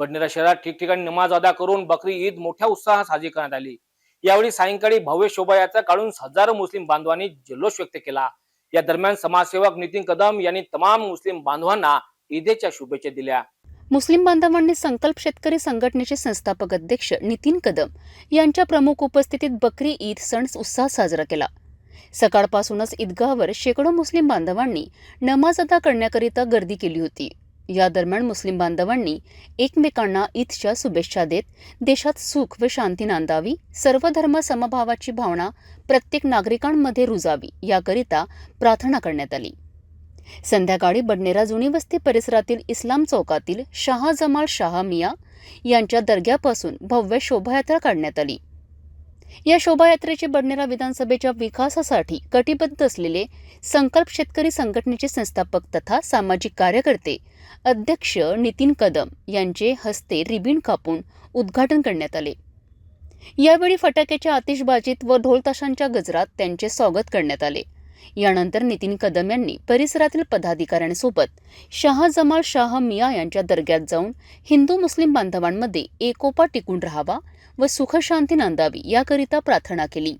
बडनेरा शहरात ठिकठिकाणी नमाज अदा करून बकरी ईद मोठ्या उत्साहात साजरी करण्यात आली. यावेळी सायंकाळी भव्य शोभायात्रा काढून हजारो मुस्लिम बांधवांनी जल्लोष व्यक्त केला. या दरम्यान समाजसेवक नितीन कदम यांनी तमाम मुस्लिम बांधवांना ईदेच्या शुभेच्छा दिल्या. मुस्लिम बांधवांनी संकल्प शेतकरी संघटनेचे संस्थापक अध्यक्ष नितीन कदम यांच्या प्रमुख उपस्थितीत बकरी ईद सण उत्साहात साजरा केला. सकाळपासूनच ईदगाहवर शेकडो मुस्लिम बांधवांनी नमाज अदा करण्याकरिता गर्दी केली होती. या दरम्यान मुस्लिम बांधवांनी एकमेकांना ईदच्या शुभेच्छा देत देशात सुख व शांती नांदावी सर्व धर्म समभावाची भावना प्रत्येक नागरिकांमध्ये रुजावी याकरिता प्रार्थना करण्यात आली. संध्याकाळी बडनेरा जुनी वस्ती परिसरातील इस्लाम चौकातील शाह जमाल शाह मिया यांच्या दर्ग्यापासून भव्य शोभायात्रा काढण्यात आली. या शोभायात्रेचे बडनेरा विधानसभेच्या विकासासाठी कटिबद्ध असलेले संकल्प शेतकरी संघटनेचे संस्थापक तथा सामाजिक कार्यकर्ते अध्यक्ष नितीन कदम यांचे हस्ते रिबीन कापून उद्घाटन करण्यात आले. यावेळी फटाक्याच्या आतिषबाजीत व ढोलताशांच्या गजरात त्यांचे स्वागत करण्यात आले. यानंतर नितीन कदम यांनी परिसरातील पदाधिकाऱ्यांसोबत शाह जमाल शाह मिया यांच्या दर्ग्यात जाऊन हिंदू मुस्लिम बांधवांमध्ये एकोपा टिकून राहावा व सुखशांती नांदावी याकरिता प्रार्थना केली.